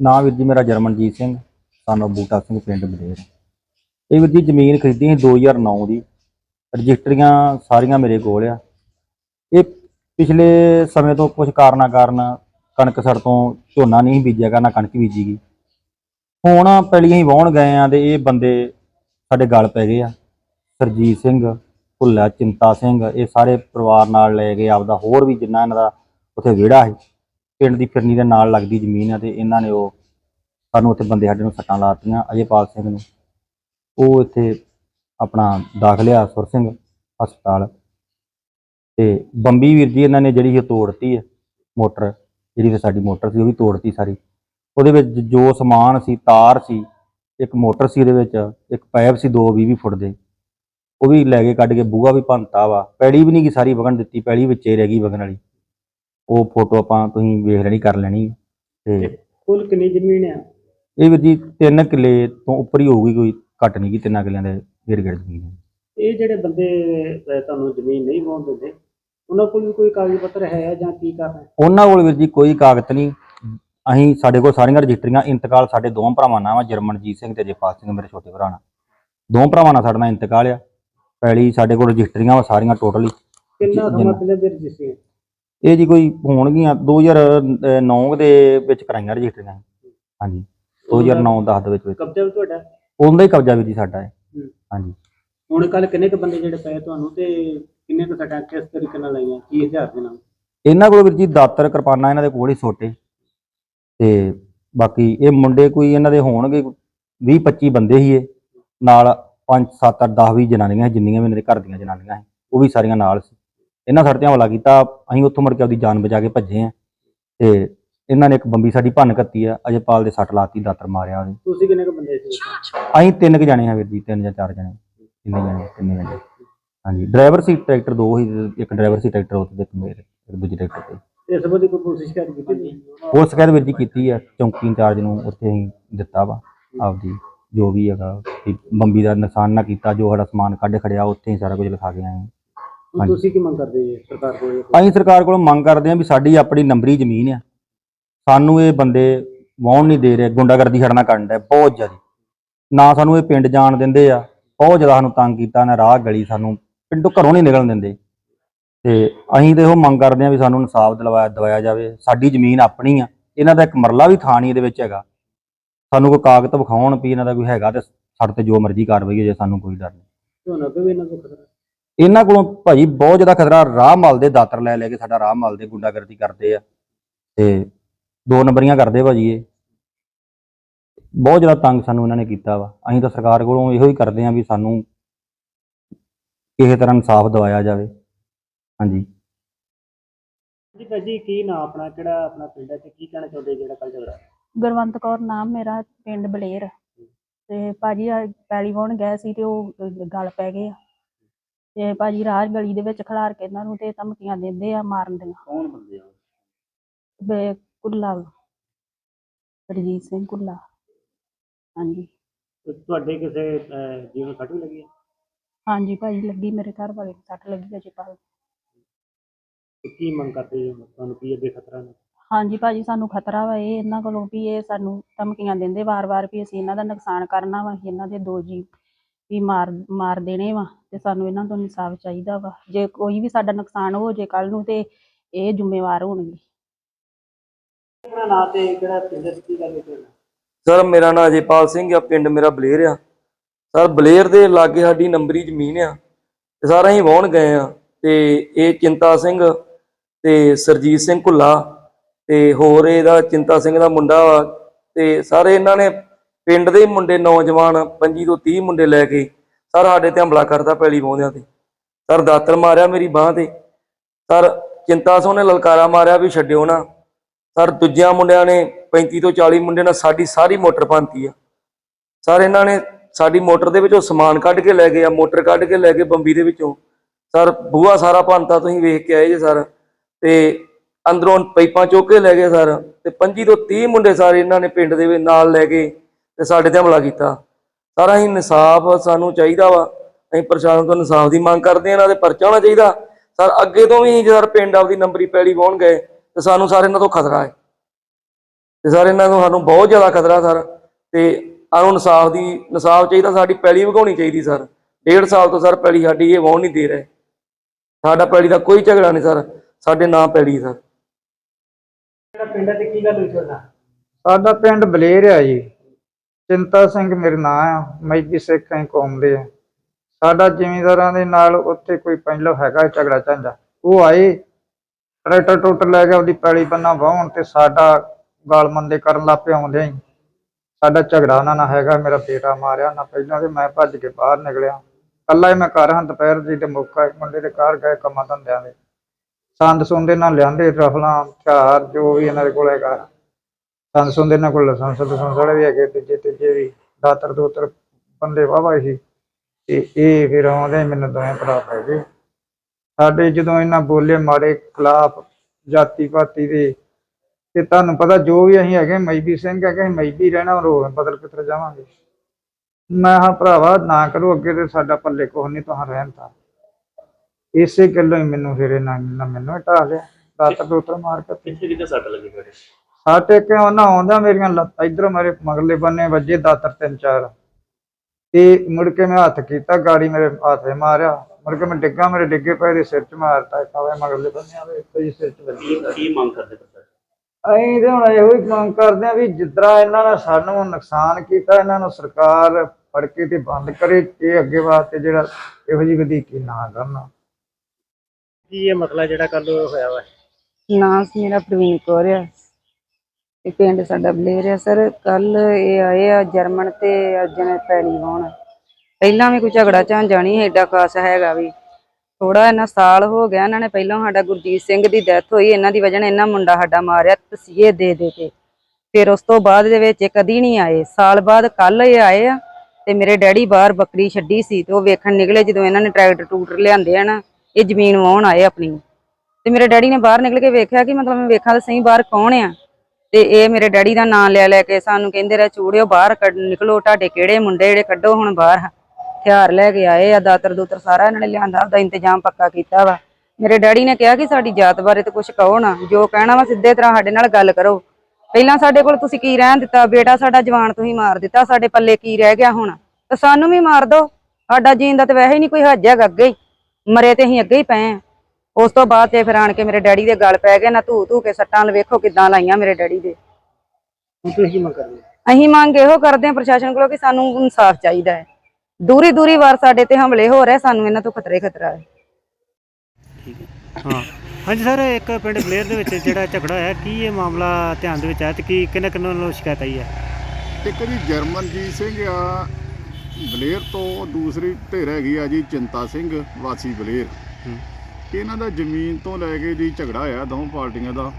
ਨਾਂ ਵੀਰ ਜੀ, ਮੇਰਾ ਜਰਮਨਜੀਤ ਸਿੰਘ ਸਾਨੂੰ ਬੂਟਾ ਸਿੰਘ, ਪਿੰਡ ਬਲੇਰ ਇਹ ਵੀਰ ਜੀ ਜ਼ਮੀਨ ਖਰੀਦੀ ਸੀ 2009 ਦੀ। ਰਜਿਸਟਰੀਆਂ ਸਾਰੀਆਂ ਮੇਰੇ ਕੋਲ ਆ। ਇਹ ਪਿਛਲੇ ਸਮੇਂ ਤੋਂ ਕੁਝ ਕਾਰਨਾਂ ਕਾਰਨ ਕਣਕ ਸੜ ਤੋਂ ਝੋਨਾ ਨਹੀਂ ਬੀਜਿਆ ਕਰਨਾ ਕਣਕ ਬੀਜੀ ਗਈ। ਹੁਣ ਪਹਿਲੀਆਂ ਹੀ ਵਾਹੁਣ ਗਏ ਆ ਤੇ ਇਹ ਬੰਦੇ ਸਾਡੇ ਗਲ ਪੈ ਗਏ ਆ। ਸਰਜੀਤ ਸਿੰਘ, ਭੁੱਲਾ ਚਿੰਤਾ ਸਿੰਘ, ਇਹ ਸਾਰੇ ਪਰਿਵਾਰ ਨਾਲ ਲੈ ਗਏ ਆਪਦਾ ਹੋਰ ਵੀ ਜਿੰਨਾ ਇਹਨਾਂ ਦਾ ਉੱਥੇ ਵਿਹੜਾ ਸੀ। ਪਿੰਡ ਦੀ ਫਿਰਨੀ ਦੇ ਨਾਲ ਲੱਗਦੀ ਜ਼ਮੀਨ ਆ ਤੇ ਇਹਨਾਂ ਨੇ ਉਹ ਸਾਨੂੰ ਉੱਥੇ ਬੰਦੇ ਸਾਡੇ ਨੂੰ ਸੱਟਾਂ ਲਾਤੀਆਂ ਅਜੇਪਾਲ ਸਿੰਘ ਨੂੰ। ਉਹ ਇੱਥੇ ਆਪਣਾ ਦਾਖਲਿਆ ਸੁਰ ਸਿੰਘ ਹਸਪਤਾਲ। ਤੇ ਬੰਬੀ ਵੀਰ ਜੀ ਇਹਨਾਂ ਨੇ ਜਿਹੜੀ ਇਹ ਤੋੜਤੀ ਹੈ ਮੋਟਰ, ਜਿਹੜੀ ਫਿਰ ਸਾਡੀ ਮੋਟਰ ਸੀ, ਉਹ ਵੀ ਤੋੜਤੀ ਸਾਰੀ। ਉਹਦੇ ਵਿੱਚ ਜੋ ਸਮਾਨ ਸੀ, ਤਾਰ ਸੀ, ਇੱਕ ਮੋਟਰ ਸੀ ਉਹਦੇ ਵਿੱਚ, ਇੱਕ ਪਾਈਪ ਸੀ 2 20 ਫੁੱਟ ਦੇ। ਉਹ ਵੀ ਲੈ ਕੇ ਕੱਢ ਕੇ ਬੂਹਾ ਵੀ ਭੰਨਤਾ ਵਾ। ਪੈੜੀ ਵੀ ਨਹੀਂ ਗੀ ਸਾਰੀ ਵਗਣ ਦਿੱਤੀ, ਪੈੜੀ ਵਿੱਚੇ ਰਹਿ ਗਈ ਵਗਣ ਵਾਲੀ। ਉਹ ਫੋਟੋ ਆਪਾਂ ਤੁਸੀਂ ਵੇਖ ਲੈਣੀ ਕਰ ਲੈਣੀ ਤੇ ਕੁੱਲ ਕਿੰਨੀ ਜ਼ਮੀਨ ਆ? ਇਹ ਵੀਰ ਜੀ 3 ਕਿੱਲੇ ਤੋਂ ਉੱਪਰ ਹੀ ਹੋਊਗੀ ਕੋਈ ਘੱਟ ਨਹੀਂ ਗੀ ਤਿੰਨਾਂ ਕਿੱਲਿਆਂ ਦੇ ਗੇੜ ਗੇੜ ਜ਼ਮੀਨ ਹੈ। ਇਹ ਜਿਹੜੇ ਬੰਦੇ ਅਹ, ਤੁਹਾਨੂੰ ਜ਼ਮੀਨ ਨਹੀਂ ਵਾਹੁਣ ਦਿੰਦੇ ਉਹਨਾਂ ਕੋਲ ਵੀ ਕੋਈ ਕਾਗਜ਼ ਪੱਤਰ ਹੈ ਜਾਂ ਕੀ ਕਰਨਾ ਹੈ? ਉਹਨਾਂ ਕੋਲ ਵੀਰ ਜੀ ਕੋਈ ਕਾਗਜ਼ ਨਹੀਂ। ਅਸੀਂ ਸਾਡੇ ਕੋਲ ਸਾਰੀਆਂ ਰਜਿਸਟਰੀਆਂ ਇੰਤਕਾਲ ਸਾਡੇ ਦੋਵਾਂ ਭਰਾਵਾਂ ਨਾਲ ਵਾ ਜਰਮਨਜੀਤ ਸਿੰਘ ਤੇ ਜੇਪਾਲ ਸਿੰਘ ਮੇਰੇ ਛੋਟੇ ਭਰਾ ਨਾਲ ਦੋਵਾਂ ਭਰਾਵਾਂ ਨਾਲ ਸਾਡਾ ਨਾਲ ਇੰਤਕਾਲ ਆ। ਪਹਿਲੀ ਸਾਡੇ ਕੋਲ ਰਜਿਸਟਰੀਆਂ ਵਾ ਸਾਰੀਆਂ ਟੋਟਲੀ। ਕਿੰਨਾ ਜਿੰਨਾ- ਸਮਾਂ ਪਹਿਲੇ ਦੇ ਰਜਿਸਟਰੀ? ਇਹ ਜੀ ਕੋਈ ਹੋਣਗੀਆਂ 2009 ਦੇ ਵਿੱਚ ਕਰਾਈਆਂ ਰਜਿਸਟਰੀਆਂ। ਹਾਂਜੀ 2009 10 ਦੇ ਵਿੱਚ ਵਿੱਚ। ਕਬਜ਼ਾ ਵੀ ਤੁਹਾਡਾ? ਉਹਦਾ ਹੀ ਕਬਜ਼ਾ ਵੀਰ ਜੀ ਸਾਡਾ ਹੈ। ਹਾਂਜੀ। ਹੁਣ ਕੱਲ ਕਿੰਨੇ ਕ ਬੰਦੇ ਜਿਹੜੇ ਪਏ ਤੁਹਾਨੂੰ ਤੇ ਕਿੰਨੇ ਕ ਸੱਟਾਂ ਕਿਸ ਤਰੀਕੇ ਨਾਲ ਲਾਈਆਂ? ਕੀ ਹਜ਼ਾਰ ਦੇ ਨਾਲ? ਇਹਨਾਂ ਕੋਲ ਵੀਰ ਜੀ ਦਾਤਰ ਕਿਰਪਾਨਾਂ ਇਹਨਾਂ ਦੇ ਕੋਲ ਹੀ ਛੋਟੇ। ਤੇ ਬਾਕੀ ਇਹ ਮੁੰਡੇ ਕੋਈ ਇਹਨਾਂ ਦੇ ਹੋਣਗੇ 20 25 ਬੰਦੇ ਹੀ ਇਹ। ਨਾਲ 5 7 8 10 20 ਜਨਾਨੀਆਂ ਜਿੰਨੀਆਂ ਵੀ ਇਹਨਾਂ ਦੇ ਘਰ ਦੀਆਂ ਜਨਾਨੀਆਂ ਉਹ ਵੀ ਸਾਰੀਆਂ ਨਾਲ ਸੀ। ਇਹਨਾਂ ਸਾਡੇ ਤੇ ਹਮਲਾ ਕੀਤਾ ਅਸੀਂ ਉੱਥੋਂ ਮੁੜ ਕੇ ਆਪਦੀ ਜਾਨ ਬਚਾ ਕੇ ਭੱਜੇ ਆ ਤੇ ਇਹਨਾਂ ਨੇ ਇੱਕ ਬੰਬੀ ਸਾਡੀ ਭੰਨ ਕੱਤੀ ਆ ਅਜੇਪਾਲ ਦੇ ਸੱਟ ਲਾਤੀ ਦਾਤਰ ਮਾਰਿਆ ਉਹਦੇ ਤੁਸੀਂ ਕਿੰਨੇ ਕ ਬੰਦੇ ਸੀ? ਅਸੀਂ ਤਿੰਨ ਕੁ ਜਾਣੇ ਆ ਵੀਰ ਜੀ ਤਿੰਨ ਜਾਂ ਚਾਰ ਜਣੇ। ਕਿੰਨੇ ਜਾਣੇ ਤਿੰਨੇ ਜਾਣੇ। ਹਾਂਜੀ ਡਰਾਈਵਰ ਸੀ ਟਰੈਕਟਰ ਦੋ ਹੀ ਇੱਕ ਡਰਾਈਵਰ ਸੀ ਟਰੈਕਟਰ ਉੱਤੇ ਤੇ ਇੱਕ ਮੇਰੇ ਇੱਕ ਦੂਜੇ ਟਰੈਕਟਰ ਤੇ। ਇਸ ਸੰਬੰਧੀ ਕੋਈ ਪੁਲਿਸ ਸ਼ਿਕਾਇਤ ਕੀਤੀ ਤੁਸੀਂ? ਉਹ ਸ਼ਿਕਾਇਤ ਵੀਰ ਜੀ ਕੀਤੀ ਆ ਚੌਂਕੀ ਇੰਚਾਰਜ ਨੂੰ ਉੱਥੇ ਅਸੀਂ ਦਿੱਤਾ ਵਾ ਆਪਦੀ ਜੋ ਵੀ ਹੈਗਾ ਬੰਬੀ ਦਾ ਨੁਕਸਾਨ ਨਾ ਕੀਤਾ ਜੋ ਸਾਡਾ ਸਮਾਨ ਕੱਢ ਖੜਿਆ ਉੱਥੇ ਹੀ ਸਾਰਾ ਕੁਝ ਲਿਖਾ ਕੇ ਆਏ ਹਾਂ। ਹੁਣ ਹਾਂਜੀ। ਤੁਸੀਂ ਕੀ ਮੰਗ ਕਰਦੇ ਜੀ ਸਰਕਾਰ ਕੋਲ ਅਸੀਂ ਸਰਕਾਰ ਕੋਲੋਂ ਮੰਗ ਕਰਦੇ ਹਾਂ ਵੀ ਸਾਡੀ ਆਪਣੀ ਨੰਬਰੀ ਜ਼ਮੀਨ ਆ। ਸਾਨੂੰ ਇਹ ਬੰਦੇ ਵਾਹੁਣ ਨਹੀਂ ਦੇ ਰਹੇ ਗੁੰਡਾਗਰਦੀ ਸਾਡੇ ਨਾਲ ਕਰਨ ਦਾ ਬਹੁਤ ਜ਼ਿਆਦਾ। ਨਾ ਸਾਨੂੰ ਇਹ ਪਿੰਡ ਜਾਣ ਦਿੰਦੇ ਆ ਬਹੁਤ ਜ਼ਿਆਦਾ ਸਾਨੂੰ ਤੰਗ ਕੀਤਾ ਨਾ ਰਾਹ ਗਲੀ ਸਾਨੂੰ ਪਿੰਡੋਂ ਘਰੋਂ ਨਹੀਂ ਨਿਕਲਣ ਦਿੰਦੇ। ਤੇ ਅਸੀਂ ਤੇ ਇਹੋ ਮੰਗ ਕਰਦੇ ਹਾਂ ਵੀ ਸਾਨੂੰ ਇਨਸਾਫ ਦਿਲਵਾਇਆ ਦਵਾਇਆ ਜਾਵੇ। ਸਾਡੀ ਜ਼ਮੀਨ ਆਪਣੀ ਆ ਇਹਨਾਂ ਦਾ ਇੱਕ ਮਰਲਾ ਵੀ ਥਾਂ ਨਹੀਂ ਇਹਦੇ ਵਿੱਚ ਹੈਗਾ। ਸਾਨੂੰ ਕੋਈ ਕਾਗਜ਼ ਵਿਖਾਉਣ ਵੀ ਇਹਨਾਂ ਦਾ ਕੋਈ ਹੈਗਾ ਤੇ ਸਾਡੇ ਤੇ ਜੋ ਮਰਜ਼ੀ ਕਾਰਵਾਈ ਹੋ ਜਾਏ ਸਾਨੂੰ ਕੋਈ ਡਰ ਨਹੀਂ। ਤੁਹਾਨੂੰ ਅੱਗੇ ਵੀ ਇਹਨਾਂ ਤੋਂ ਖਤਰਾ ਇਹਨਾਂ ਕੋਲੋਂ ਭਾਜੀ ਬਹੁਤ ਜ਼ਿਆਦਾ ਖਤਰਾ ਰਾਹ ਮਲਦੇ ਦਾਤਰ ਲੈ ਲੈ ਕੇ ਸਾਡਾ ਰਾਹ ਮਲਦੇ ਗੁੰਡਾਗਰਦੀ ਕਰਦੇ ਆ। ਤੇ ਦੋ ਨੰਬਰੀਆਂ ਕਰਦੇ ਭਾਜੀ ਇਹ। ਬਹੁਤ ਜ਼ਿਆਦਾ ਤੰਗ ਸਾਨੂੰ ਇਹਨਾਂ ਨੇ ਕੀਤਾ ਵਾ। ਅਸੀਂ ਤਾਂ ਸਰਕਾਰ ਕੋਲੋਂ ਇਹੋ ਹੀ ਕਰਦੇ ਆ ਵੀ ਸਾਨੂੰ ਕਿਸੇ ਤਰ੍ਹਾਂ ਇਨਸਾਫ ਦਿਵਾਇਆ ਜਾਵੇ। ਹਾਂਜੀ। ਜੀ ਭਾਜੀ ਕੀ ਨਾਂ ਆਪਣਾ? ਕਿਹੜਾ ਆਪਣਾ ਪਿੰਡ ਹੈ ਤੇ ਕੀ ਕਹਿਣਾ ਚਾਹੁੰਦੇ ਜਿਹੜਾ ਕੱਲ ਝਗੜਾ ਗੁਰਵੰਤ ਕੌਰ ਨਾਮ ਮੇਰਾ ਪਿੰਡ ਬਲੇਰ। ਤੇ ਭਾਜੀ ਆ ਪੈਲੀ ਵਾਹੁਣ ਗਏ ਸੀ ਤੇ ਉਹ ਗਲ ਪੈ ਗਏ ਆ। ਤੇ ਭਾਜੀ ਰਾਹ ਗਲੀ ਦੇ ਵਿੱਚ ਖਿਲਾਰ ਕੇ ਇਹਨਾਂ ਨੂੰ ਤੇ ਧਮਕੀਆਂ ਦਿੰਦੇ ਆ ਮਾਰਨ ਦੀਆਂ। ਕੌਣ ਬੰਦੇ ਆ? ਬੇ ਕੁੱਲਾ ਰਜੀਤ ਸਿੰਘ ਕੁੱਲਾ। ਹਾਂਜੀ। ਤੇ ਤੁਹਾਡੇ ਕਿਸੇ ਅਹ, ਸੱਟ ਵੀ ਲੱਗੀ ਹੈ ਹਾਂਜੀ ਭਾਜੀ ਲੱਗੀ ਮੇਰੇ ਘਰ ਵਾਲੇ ਨੂੰ ਸੱਟ ਲੱਗੀ ਅਜੇ ਪਾਲ ਤੇ ਕੀ ਮੰਗ ਕਰਦੇ ਜੀ ਤੁਹਾਨੂੰ ਕੀ ਅੱਗੇ ਖਤਰਾ ਨੇ? ਹਾਂਜੀ ਭਾਜੀ ਸਾਨੂੰ ਖਤਰਾ ਵਾ ਇਹ ਇਹਨਾਂ ਕੋਲੋਂ ਵੀ ਇਹ ਸਾਨੂੰ ਧਮਕੀਆਂ ਦਿੰਦੇ ਵਾਰ-ਵਾਰ ਵੀ ਅਸੀਂ ਇਹਨਾਂ ਦਾ ਨੁਕਸਾਨ ਕਰਨਾ ਵਾ ਅਸੀਂ ਇਹਨਾਂ ਦੇ ਦੋ ਜੀ ਵੀ ਮਾਰ ਮਾਰ ਦੇਣੇ ਵਾ ਤੇ ਸਾਨੂੰ ਇਹਨਾਂ ਤੋਂ ਇਨਸਾਫ ਚਾਹੀਦਾ ਵਾ। ਜੇ ਕੋਈ ਵੀ ਸਾਡਾ ਨੁਕਸਾਨ ਹੋ ਜੇ ਕੱਲ ਨੂੰ ਤੇ ਇਹ ਜ਼ਿੰਮੇਵਾਰ ਹੋਣਗੇ। ਆਪਣਾ ਨਾਂ ਤੇ ਕਿਹੜਾ ਪਿੰਡ ਸੀ ਕੀ ਗੱਲ ਹੈ ਸਰ ਮੇਰਾ ਨਾਮ ਅਜੇਪਾਲ ਸਿੰਘ ਆ ਪਿੰਡ ਮੇਰਾ ਬਲੇਰ ਆ। ਸਰ ਬਲੇਰ ਦੇ ਲਾਗੇ ਸਾਡੀ ਨੰਬਰੀ ਜ਼ਮੀਨ ਆ ਤੇ ਸਾਰਾ ਹੀ ਵਾਹੁਣ ਗਏ ਆ ਤੇ ਇਹ ਚਿੰਤਾ ਸਿੰਘ ਤੇ ਸਰਜੀਤ ਸਿੰਘ ਭੁੱਲਾ ਤੇ ਹੋਰ ਇਹਦਾ ਚਿੰਤਾ ਸਿੰਘ ਦਾ ਮੁੰਡਾ ਵਾ ਤੇ ਸਾਰੇ ਇਹਨਾਂ ਨੇ ਪਿੰਡ ਦੇ ਮੁੰਡੇ ਨੌਜਵਾਨ 25 ਤੋਂ 30 ਮੁੰਡੇ ਲੈ ਕੇ ਸਰ ਸਾਡੇ ਤੇ ਹਮਲਾ ਕਰਦਾ ਪੈਲੀ ਵਾਹੁੰਦਿਆਂ ਤੇ। ਸਰ ਦਾਤਰ ਮਾਰਿਆ ਮੇਰੀ ਬਾਹ ਤੇ। ਸਰ ਚਿੰਤਾ ਸਿੰਘ ਲਲਕਾਰਾ ਮਾਰਿਆ ਵੀ ਛੱਡਿਓ ਨਾ। ਸਰ ਦੂਜਿਆਂ ਮੁੰਡਿਆਂ ਨੇ 35 ਤੋਂ 40 ਮੁੰਡੇ ਨਾਲ ਸਾਡੀ ਸਾਰੀ ਮੋਟਰ ਭੰਨਤੀ ਆ। ਸਰ ਇਹਨਾਂ ਨੇ ਸਾਡੀ ਮੋਟਰ ਦੇ ਵਿੱਚੋਂ ਸਮਾਨ ਕੱਢ ਕੇ ਲੈ ਗਏ ਆ, ਮੋਟਰ ਕੱਢ ਕੇ ਲੈ ਗਏ ਬੰਬੀ ਦੇ ਵਿੱਚੋਂ। ਸਰ ਬੂਹਾ ਸਾਰਾ ਭੰਨਤਾ ਤੁਸੀਂ ਵੇਖ ਕੇ ਆਏ ਜੇ ਸਰ। ਤੇ ਅੰਦਰੋਂ ਪਾਈਪਾਂ ਚੁੱਕ ਕੇ ਲੈ ਗਏ ਸਰ। ਤੇ 25 ਤੋਂ 30 ਮੁੰਡੇ ਸਾਰੇ ਇਹਨਾਂ ਨੇ ਪਿੰਡ ਦੇ ਨਾਲ ਲੈ ਕੇ ਤੇ ਸਾਡੇ ਤੇ ਹਮਲਾ ਕੀਤਾ। ਸਾਰਾ ਹੀ ਇਨਸਾਫ ਸਾਨੂੰ ਚਾਹੀਦਾ ਵਾ। ਅਸੀਂ ਪ੍ਰਸ਼ਾਸਨ ਤੋਂ ਇਨਸਾਫ ਦੀ ਮੰਗ ਕਰਦੇ ਹਾਂ ਇਹਨਾਂ ਦੇ ਪਰਚਾ ਹੋਣਾ ਚਾਹੀਦਾ। ਸਰ ਅੱਗੇ ਤੋਂ ਵੀ ਜਦ ਪਿੰਡ ਆਪਦੀ ਨੰਬਰੀ ਪੈੜੀ ਵਾਹੁਣ ਗਏ ਤੇ ਸਾਨੂੰ ਸਾਰੇ ਇਹਨਾਂ ਤੋਂ ਖਤਰਾ ਹੈ। ਤੇ ਸਰ ਇਹਨਾਂ ਨੂੰ ਸਾਨੂੰ ਬਹੁਤ ਜ਼ਿਆਦਾ ਖਤਰਾ ਸਰ। ਤੇ ਸਾਨੂੰ ਇਨਸਾਫ ਦੀ ਇਨਸਾਫ ਚਾਹੀਦਾ ਸਾਡੀ ਪੈਲੀ ਵਗਾਉਣੀ ਚਾਹੀਦੀ ਸਰ। ਡੇਢ ਸਾਲ ਤੋਂ ਸਰ ਪੈਲੀ ਸਾਡੀ ਇਹ ਵਾਹੁਣ ਨਹੀਂ ਦੇ ਰਹੇ। ਸਾਡਾ ਪੈਲੀ ਦਾ ਕੋਈ ਝਗੜਾ ਨਹੀਂ ਸਰ। ਸਾਡੇ ਨਾਂ ਪੈਲੀ ਸਰ। ਜਿਹੜਾ ਪਿੰਡ ਹੈ ਤੇ ਕੀ ਗੱਲ ਹੋਈ ਤੁਹਾਡਾ? ਸਾਡਾ ਪਿੰਡ ਬਲੇਰ ਆ ਜੀ। ਚਿੰਤਾ ਸਿੰਘ ਮੇਰੇ ਨਾਂ ਆ ਮੈਜੀ ਸਿੱਖ ਐ ਕੌਮ ਦੇ ਆ। ਸਾਡਾ ਜ਼ਿਮੀਂਦਾਰਾਂ ਦੇ ਨਾਲ ਉੱਥੇ ਕੋਈ ਪਹਿਲਾਂ ਹੈਗਾ ਝਗੜਾ ਝਾਂਜਾ ਉਹ ਆਏ ਟਰੈਕਟਰ ਟੁੱਟ ਲੈ ਗਿਆ ਉਹਦੀ ਪੈਲੀ ਬੰਨਾ ਵਾਹਣ ਤੇ ਸਾਡਾ ਗਾਲ ਮੰਦੇ ਕਰਨ ਲੱਗ ਪਿਆ ਆਉਂਦੇ ਹੀ। ਸਾਡਾ ਝਗੜਾ ਉਹਨਾਂ ਨਾਲ ਹੈਗਾ ਮੇਰਾ ਬੇਟਾ ਮਾਰਿਆ ਨਾ ਪਹਿਲਾਂ ਤੇ ਮੈਂ ਭੱਜ ਕੇ ਬਾਹਰ ਨਿਕਲਿਆ। ਕੱਲਾ ਹੀ ਮੈਂ ਘਰ ਹਾਂ ਦੁਪਹਿਰ ਜੀ ਤੇ ਮੌਕਾ ਸੀ, ਮੁੰਡੇ ਦੇ ਘਰ ਗਏ ਕੰਮਾਂ ਧੰਦਿਆਂ ਦੇ ਸੰਦ ਸੁੰਦੇ ਨਾਲ ਲਿਆਂਦੇ ਰਫਲਾਂ ਹਥਿਆਰ ਜੋ ਵੀ ਇਹਨਾਂ ਦੇ ਕੋਲ ਹੈਗਾ। ਸੰਦ ਸੁੰਦੇ ਇਹਨਾਂ ਕੋਲ ਲਾਇਸੈਂਸ ਲਾਇਸੈਂਸ ਵਾਲੇ ਵੀ ਹੈਗੇ, ਤੀਜੇ ਤੀਜੇ ਵੀ, ਦਾਤਰ, ਦੋਤਰ ਬੰਦੇ ਵਾਵਾ ਸੀ ਤੇ ਇਹ ਫਿਰ ਆਉਂਦੇ ਮੈਨੂੰ ਦੋਵੇਂ ਭਰਾ ਪੈ ਗਏ ਸਾਡੇ ਜਦੋਂ ਇਹਨਾਂ ਬੋਲੇ ਮਾਰੇ ਖਿਲਾਫ ਜਾਤੀ ਪਾਤੀ ਦੇ, ਤੇ ਤੁਹਾਨੂੰ ਪਤਾ ਜੋ ਵੀ ਅਸੀਂ ਹੈਗੇ ਮਈਬੀ ਸਿੰਘ ਹੈਗੇ ਮਈਬੀ ਰਹਿਣਾ ਰੋਹ ਬਦਲ ਕਿੱਧਰ ਜਾਵਾਂਗੇ। ਮੈਂ ਹਾਂ ਭਰਾਵਾ, ਨਾ ਕਰੋ, ਅੱਗੇ ਤੇ ਸਾਡਾ ਪੱਲੇ ਕੁਛ ਨਹੀਂ ਤੁਹਾਂ ਰਹਿਣ ਤਾਂ। ਇਸੇ ਗੱਲੋਂ ਹੀ ਮੈਨੂੰ ਫਿਰ ਇਹਨਾਂ ਨੇ ਮੈਨੂੰ ਢਾ ਲਿਆ। ਦਾਤਰ, ਦੋਤਰ ਮਾਰ ਕੇ ਕਿੱਥੇ ਕਿੱਥੇ ਸੱਟ ਲੱਗੀ ਤੁਹਾਡੇ? ਸਾਡੇ ਕਿ ਉਹਨਾਂ ਆਉਂਦਾ ਮੇਰੀਆਂ ਲੱਤ? ਇਧਰ ਮੇਰੇ ਮਗਲੇ ਬੰਨੇ ਵੱਜੇ ਦਾਤਰ ਤਿੰਨ ਚਾਰ। ਤੇ ਮੁੜ ਕੇ ਮੈਂ ਹੱਥ ਕੀਤਾ ਗਾੜੀ ਮੇਰੇ ਹੱਥੇ ਮਾਰਿਆ। ਮੁੜ ਕੇ ਮੈਂ ਡਿੱਗਾ ਮੇਰੇ ਡਿੱਗੇ ਪਏ ਦੇ ਸਿਰ 'ਚ ਮਾਰਤਾ ਇੱਕ ਆਵੇ ਮਗਲੇ ਬੰਨੇ ਆਵੇ ਇੱਕ ਹੀ ਸਿਰ 'ਚ ਵੱਜੀ ਕੀ ਮੰਗ ਕਰਦੇ ਅਸੀਂ ਤੇ ਹੁਣ ਇਹੋ ਹੀ ਮੰਗ ਕਰਦੇ ਆ ਵੀ ਜਿੱਦਾਂ ਇਹਨਾਂ ਨੇ ਸਾਨੂੰ ਨੁਕਸਾਨ ਕੀਤਾ ਇਹਨਾਂ ਨੂੰ ਸਰਕਾਰ ਫੜ ਕੇ ਤੇ ਬੰਦ ਕਰੇ ਇਹ ਅੱਗੇ ਵਾਸਤੇ ਜਿਹੜਾ ਇਹੋ ਜਿਹੀ ਵਧੀਕੀ ਨਾ ਕਰਨ। ਕੀ ਇਹ ਮਸਲਾ ਜਿਹੜਾ ਕੱਲ ਹੋਇਆ ਵਾ? ਨਾਂ ਮੇਰਾ ਪ੍ਰਵੀਨ ਕੌਰ ਆ। ਤੇ ਪਿੰਡ ਸਾਡਾ ਬਲੇਰ ਆ ਸਰ, ਕੱਲ ਇਹ ਆਏ ਆ ਜਰਮਨ ਤੇ ਅਰਜਨ ਪੈਲੀ ਵਾਉਣ ਪਹਿਲਾਂ ਵੀ ਕੋਈ ਝਗੜਾ ਝਾਂਜਾ ਨਹੀਂ ਐਡਾ ਖਾਸ ਹੈਗਾ ਵੀ। ਥੋੜਾ ਇਹਨਾਂ ਸਾਲ ਹੋ ਗਿਆ, ਇਹਨਾਂ ਨੇ ਪਹਿਲਾਂ ਸਾਡਾ ਗੁਰਜੀਤ ਸਿੰਘ ਦੀ ਡੈਥ ਹੋਈ, ਇਹਨਾਂ ਦੀ ਵਜ੍ਹਾ ਨਾਲ ਇਹਨਾਂ ਮੁੰਡਾ ਸਾਡਾ ਮਾਰਿਆ ਤਸੀਹੇ ਦੇ ਦੇ ਕੇ। ਫਿਰ ਉਸ ਤੋਂ ਬਾਅਦ ਦੇ ਵਿੱਚ ਇਹ ਕਦੀ ਨਹੀਂ ਆਏ। ਸਾਲ ਬਾਅਦ ਕੱਲ ਇਹ ਆਏ ਆ ਤੇ ਮੇਰੇ ਡੈਡੀ ਬਾਹਰ ਬੱਕਰੀ ਛੱਡੀ ਸੀ ਤੇ ਉਹ ਵੇਖਣ ਨਿਕਲੇ ਜਦੋਂ ਇਹਨਾਂ ਨੇ ਟਰੈਕਟਰ ਟੂਟਰ ਲਿਆਂਦੇ ਆ ਨਾ, ਇਹ ਜ਼ਮੀਨ ਵਾਹੁਣ ਆਏ ਆਪਣੀ। ਤੇ ਮੇਰੇ ਡੈਡੀ ਨੇ ਬਾਹਰ ਨਿਕਲ ਕੇ ਵੇਖਿਆ ਕਿ ਮਤਲਬ ਮੈਂ ਵੇਖਾਂ ਤਾਂ ਸਹੀ ਬਾਹਰ ਕੌਣ ਆ। ਤੇ ਇਹ ਮੇਰੇ ਡੈਡੀ ਦਾ ਨਾਂ ਲੈ ਲੈ ਕੇ ਸਾਨੂੰ ਕਹਿੰਦੇ ਰਹੇ, ਚੂੜਿਓ ਬਾਹਰ ਕੱਢ, ਨਿਕਲੋ, ਤੁਹਾਡੇ ਕਿਹੜੇ ਮੁੰਡੇ ਜਿਹੜੇ ਕੱਢੋ ਹੁਣ ਬਾਹਰ। ਹਥਿਆਰ ਲੈ ਕੇ ਆਏ ਆ, ਦਾਤਰ ਦੂਤਰ ਸਾਰਾ ਇਹਨਾਂ ਨੇ ਲਿਆਂਦਾ, ਆਪਦਾ ਇੰਤਜ਼ਾਮ ਪੱਕਾ ਕੀਤਾ ਵਾ। ਮੇਰੇ ਡੈਡੀ ਨੇ ਕਿਹਾ ਕਿ ਸਾਡੀ ਜਾਤ ਬਾਰੇ ਤੇ ਕੁਝ ਕਹੋ ਨਾ, ਜੋ ਕਹਿਣਾ ਵਾ ਸਿੱਧੇ ਤਰ੍ਹਾਂ ਸਾਡੇ ਨਾਲ ਗੱਲ ਕਰੋ। ਪਹਿਲਾਂ ਸਾਡੇ ਕੋਲ ਤੁਸੀਂ ਕੀ ਰਹਿਣ ਦਿੱਤਾ? ਬੇਟਾ ਸਾਡਾ ਜਵਾਨ ਤੁਸੀਂ ਮਾਰ ਦਿੱਤਾ, ਸਾਡੇ ਪੱਲੇ ਕੀ ਰਹਿ ਗਿਆ ਹੁਣ? ਤਾਂ ਸਾਨੂੰ ਵੀ ਮਾਰ ਦਿਓ ਸਾਡਾ ਜੀਣ ਦਾ ਤੇ ਵੈਸੇ ਹੀ ਨਹੀਂ ਕੋਈ ਹੱਜ ਹੈਗਾ ਅੱਗੇ। ਹੀ ਮਰੇ ਤੇ ਅਸੀਂ ਅੱਗੇ ਹੀ ਪਏ ਆ। ਉਸ ਤੋਂ ਬਾਅਦ ਤੇ ਫਿਰ ਆਣ ਕੇ ਮੇਰੇ ਡੈਡੀ ਦੇ ਗਲ ਪੈ ਗਏ ਨਾ ਧੂ ਧੂ ਕੇ ਸੱਟਾਂ ਵੇਖੋ ਕਿਦਾਂ ਲਾਈਆਂ ਮੇਰੇ ਡੈਡੀ ਦੇ। ਹੁਣ ਤੁਸੀਂ ਕੀ ਮੰਗ ਕਰਦੇ ਹੋ? ਅਸੀਂ ਮੰਗ ਇਹੋ ਕਰਦੇ ਹਾਂ ਪ੍ਰਸ਼ਾਸਨ ਕੋਲੋਂ ਕਿ ਸਾਨੂੰ ਇਨਸਾਫ ਚਾਹੀਦਾ ਹੈ। ਦੂਰੀ ਦੂਰੀ ਵਾਰ ਸਾਡੇ ਤੇ ਹਮਲੇ ਹੋ ਰਹੇ ਸਾਨੂੰ ਇਹਨਾਂ ਤੋਂ ਖਤਰੇ ਖਤਰਾ ਹੈ। ਹਾਂ। ਹਾਂਜੀ ਸਰ ਇੱਕ ਪਿੰਡ ਬਲੇਰ ਦੇ ਵਿੱਚ ਜਿਹੜਾ ਝਗੜਾ ਹੋਇਆ ਕੀ ਇਹ ਮਾਮਲਾ ਧਿਆਨ ਦੇ ਵਿੱਚ ਆਇਆ ਤੇ ਕੀ ਕਿੰਨੇ ਕਿੰਨੇ ਵੱਲੋਂ ਸ਼ਿਕਾਇਤ ਆਈ ਹੈ? ਇੱਕ ਜੀ ਜਰਮਨਜੀਤ ਸਿੰਘ ਆ ਬਲੇਰ ਤੋਂ ਦੂਸਰੀ ਢੇਰ ਹੈਗੀ ਆ ਜੀ ਚਿੰਤਾ ਸਿੰਘ ਵਾਸੀ ਬਲੇਰ ਹੂੰ। ਇਹਨਾਂ ਦਾ ਜ਼ਮੀਨ ਤੋਂ ਲੈ ਕੇ ਜੀ ਝਗੜਾ ਹੋਇਆ ਦੋਵਾਂ ਪਾਰਟੀਆਂ ਦਾ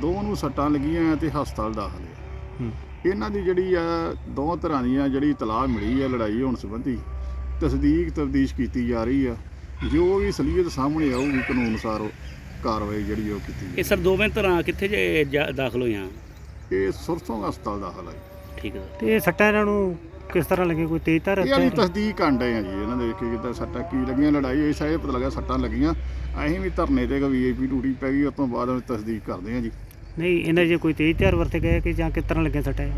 ਦੋਵਾਂ ਨੂੰ ਸੱਟਾਂ ਲੱਗੀਆਂ ਤੇ ਹਸਪਤਾਲ ਦਾਖਲ ਆ ਹੂੰ। ਇਹਨਾਂ ਦੀ ਜਿਹੜੀ ਆ ਦੋਵਾਂ ਤਰ੍ਹਾਂ ਦੀਆਂ ਜਿਹੜੀ ਤਲਾਹ ਮਿਲੀ ਆ ਲੜਾਈ ਹੋਣ ਸੰਬੰਧੀ ਤਸਦੀਕ ਤਫਤੀਸ਼ ਕੀਤੀ ਜਾ ਰਹੀ ਆ ਜੋ ਵੀ ਸਲੀਅਤ ਸਾਹਮਣੇ ਆਊਗੀ ਕਾਨੂੰਨ ਅਨੁਸਾਰ ਕਾਰਵਾਈ ਜਿਹੜੀ ਉਹ ਕੀਤੀ ਇਹ ਸਰ ਦੋਵੇਂ ਤਰ੍ਹਾਂ ਕਿੱਥੇ ਜੇ ਦਾਖਲ ਹੋਈਆਂ। ਇਹ ਸੁਰਸੋਂ ਹਸਪਤਾਲ ਦਾਖਲ ਆ। ਠੀਕ ਹੈ ਤੇ ਇਹ ਸੱਟਾਂ ਇਹਨਾਂ ਨੂੰ ਕਿਸ ਤਰ੍ਹਾਂ ਲੱਗੇ ਕੋਈ ਤੇਜ਼ ਧਾਰ ਇਹ ਹਥਿਆਰ? ਤਸਦੀਕ ਡਏ ਆ ਜੀ ਇਹਨਾਂ ਦੇ ਕਿ ਕਿਦਾਂ ਸੱਟਾਂ ਕੀ ਲੱਗੀਆਂ ਲੜਾਈ ਹੋਈ ਸਾਇ ਪਤਾ ਲੱਗਾ ਸੱਟਾਂ ਲੱਗੀਆਂ ਅਸੀਂ ਵੀ ਧਰਨੇ ਤੇ ਵੀਆਈਪੀ ਡਿਊਟੀ ਪੈ ਗਈ ਉਸ ਤੋਂ ਬਾਅਦ ਅਸੀਂ ਤਸਦੀਕ ਕਰਦੇ ਆ ਜੀ ਨਹੀਂ ਇਹਨਾਂ ਜੇ ਕੋਈ ਤੇਜ਼ ਧਿਆਰ ਵਰਤੇ ਗਏ ਕਿ ਜਾਂ ਕਿਸ ਤਰ੍ਹਾਂ ਲੱਗੇ ਸੱਟਾਂ ਇਹ?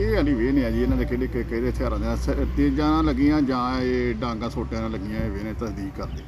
ਇਹ ਵਾਲੀ ਵੇਨੇ ਆ ਜੀ ਇਹਨਾਂ ਦੇ ਕਿਹੜੇ ਕਿ- ਕਿਹੜੇ ਹਥਿਆਰਾਂ ਦੇ ਨਾਲ ਸ- ਤੇਜ਼ਾਂ ਨਾਲ ਲੱਗੀਆਂ ਜਾਂ ਇਹ ਡਾਂਗਾ ਸੋਟਿਆਂ ਨਾਲ ਲੱਗੀਆਂ ਇਹ ਵੇਨੇ ਤਸਦੀਕ ਕਰਦੇ